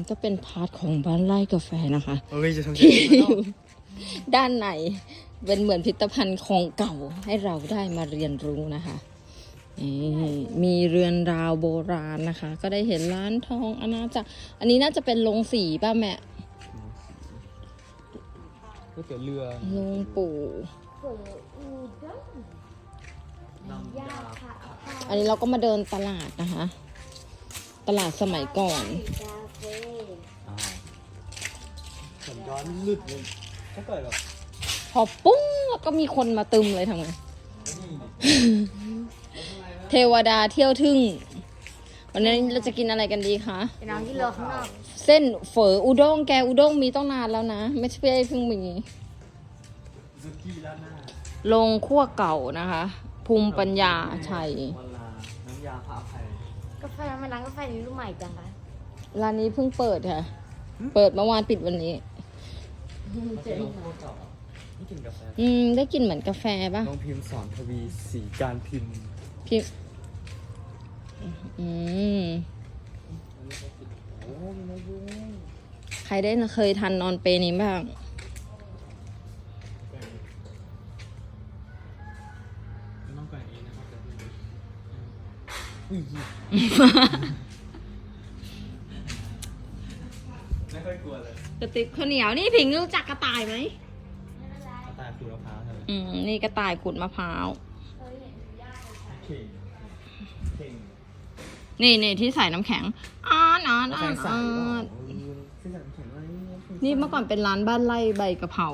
นี่ก็เป็นพาร์ทของบ้านไร่กาแฟนะคะเฮ้ยจะทำที่อยู่ด้านในเป็นเหมือนพิพิธภัณฑ์ของเก่าให้เราได้มาเรียนรู้นะคะนี่มีเรือนราวโบราณนะคะ ก็ได้เห็นร้านทองอาณาจักรอันนี้น่าจะเป็นโรงสีป่ะแม่ก๋วยเตี๋ยวเรือโรงปู่เปิดอูด้งน้ำยาค่ะอันนี้เราก็มาเดินตลาดนะคะ ตลาดสมัยก่อนกาแฟอ้าวผมย้อนลึกเลยถ้าเกิดแบบพอปุ้งแล้วก็มีคนมาตึมเลยทำไงนี่เทวดาเที่ยวทึ่ง วันนี้เราจะกินอะไรกันดีคะ ไปน้องที่รอข้างนอกเส้นเฝออุด้งแกอุด้งมีต้องนานแล้วนะ ไม่ใช่เพิ่งมี ซุกี้ร้านหน้าโรงคั่วเก่านะคะ ภูมิปัญญาชัย วันลาน้ำยาพระอภัย กาแฟทำไมร้านกาแฟนี้รุ่นใหม่จังคะร้านนี้เพิ่งเปิดค่ะ เปิดเมื่อวานปิดวันนี้มันเป็นโรงโคตรเก่านี่กินกาแฟอืม ได้กลินเหมือนกาแฟป่ะ น้องพิมพ์สอนทวีสีการพิมพ์พี่อืม โอ้มีนยุง ใครได้เคยทันนอนเปรนี้บ้างต้อง ไม่ค่อยกลัวเลยกระติบข้าวเหนียวนี่ผิงรู้จักกระต่ายไหมกระต่ายขูดมะพร้าวใช่ไหมอืมนี่กระต่ายขุดมะพร้าวเข่งเข่งนี่นี่ที่ใส่น้ำแข็งอ่อนอ่อนอ่อนอ่อนที่ใส่น้ำแข็งไว้นี่เมื่อก่อนเป็นร้านบ้านไร่ใบกะเพรา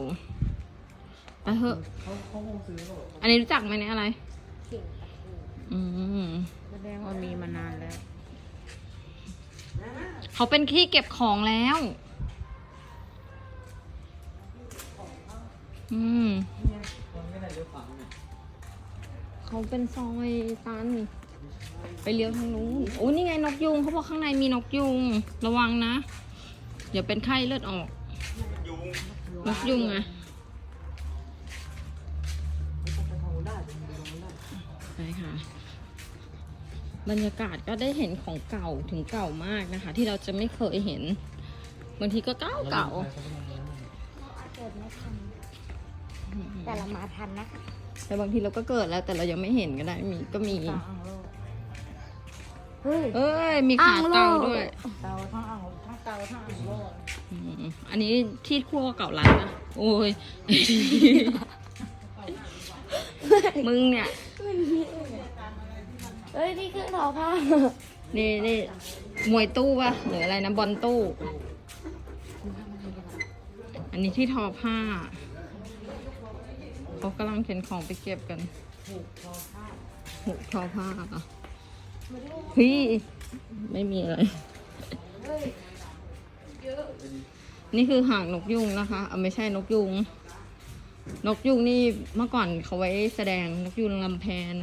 ไปเถอะเขาเขาคงซื้อหรออันนี้รู้จักไหมเนี่ยอะไรเข่งตะปูอืมแส ดงว่ามีมานานแล้ว เขาเป็นที่เก็บของแล้ว อืมมันไม่ได้เลี้ยวขวาเนี่ยเขาเป็นซอยตัน ไปเลี้ยวทางนู้นโอ้นี่ไงนกยุงเขาบอกข้างในมีนกยุง ระวังนะ เดี๋ยวเป็นไข้เลือดออกยุงนกยุงอะไปค่ะ บรรยากาศก็ได้เห็นของเก่าถึงเก่ามากนะคะ ที่เราจะไม่เคยเห็นบางทีก็เก่าเก่าเราอาจเกิดไม่ทันแต่เรามาทันนะคะแต่บางทีเราก็เกิดแล้วแต่เรายังไม่เห็นก็ได้มีก็มีต่างอ่างโลกเฮ้ยเอ้ยมีขาเตาด้วยเตาทั้งอ่างทั้งเตาทั้งอ่างโลกอืมอันนี้ที่คั่วเก่าร้านนะโอ้ยมึงเนี่ย เฮ้ยนี่เครื่องทอผ้า นี่นี่มวยตู้ปะหรืออะไรนะบอลตู้ อันนี้ที่ทอผ้าเขากำลังเข็นของไปเก็บกันหูทอผ้าหูทอผ้าพี่ไม่มีอะไร นี่คือหางนกยุงนะคะเอาไม่ใช่นกยุง นกยุงนี่เมื่อก่อนเขาไว้แสดงนกยุงลำแพน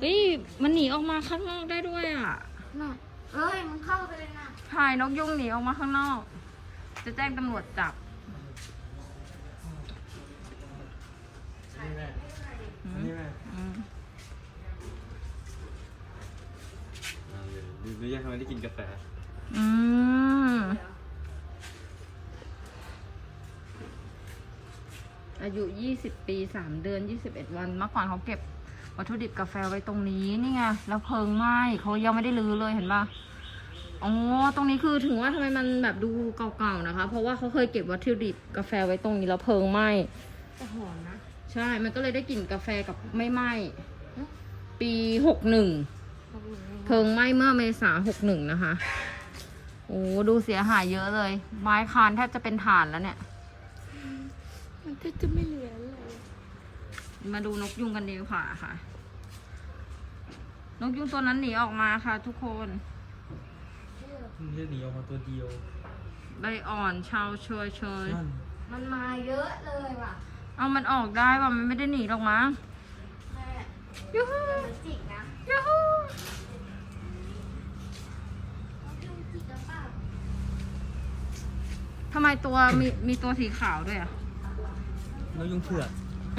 เฮ้ย มันหนีออกมาข้างนอกได้ด้วยอะ น่ะเฮ้ยมันเข้าไปเลยนะถ่ายนกยุงหนีออกมาข้างนอก จะแจ้งตำรวจจับนี่แม่อืมนี่แม่อืมหรือยังทำไมได้กินกาแฟอืมอายุ 20 ปี 3 เดือน 21 วัน เมื่อก่อนเขาเก็บ วัตถุดิบกาแฟไว้ตรงนี้นี่ไงแล้วเพลิงไหม้เขายังไม่ได้รื้อเลยเห็นปะอ๋อตรงนี้คือถึงว่าทำไมมันแบบดูเก่าๆนะคะ เพราะว่าเขาเคยเก็บวัตถุดิบกาแฟไว้ตรงนี้แล้วเพลิงไหม้จะหอมนะใช่ มันก็เลยได้กลิ่นกาแฟกับไม่ไหม้ปีหกหนึ่งเพลิงไหม้เมื่อเมษาหกหนึ่งนะคะโอ้ดูเสียหายเยอะเลย ไม้คานแทบจะเป็นฐานแล้วเนี่ย มันก็จะไม่เหลือเลย มาดูนกยุงกันดีกว่าค่ะ นกยุงตัวนั้นหนีออกมาค่ะ ทุกคนเลือดหนีออกมาตัวเดียว ใบอ่อนชาวเชยเชยนั่นมันมาเยอะเลยว่ะ เอามันออกได้ว่ามันไม่ได้หนีหรอกมั้งแม่ยูฮูมันจิกนะยูฮูมันยุงจิกกระเป๋าทำไมตัวมีมีตัวสีขาวด้วยอะแล้วยุงเผือก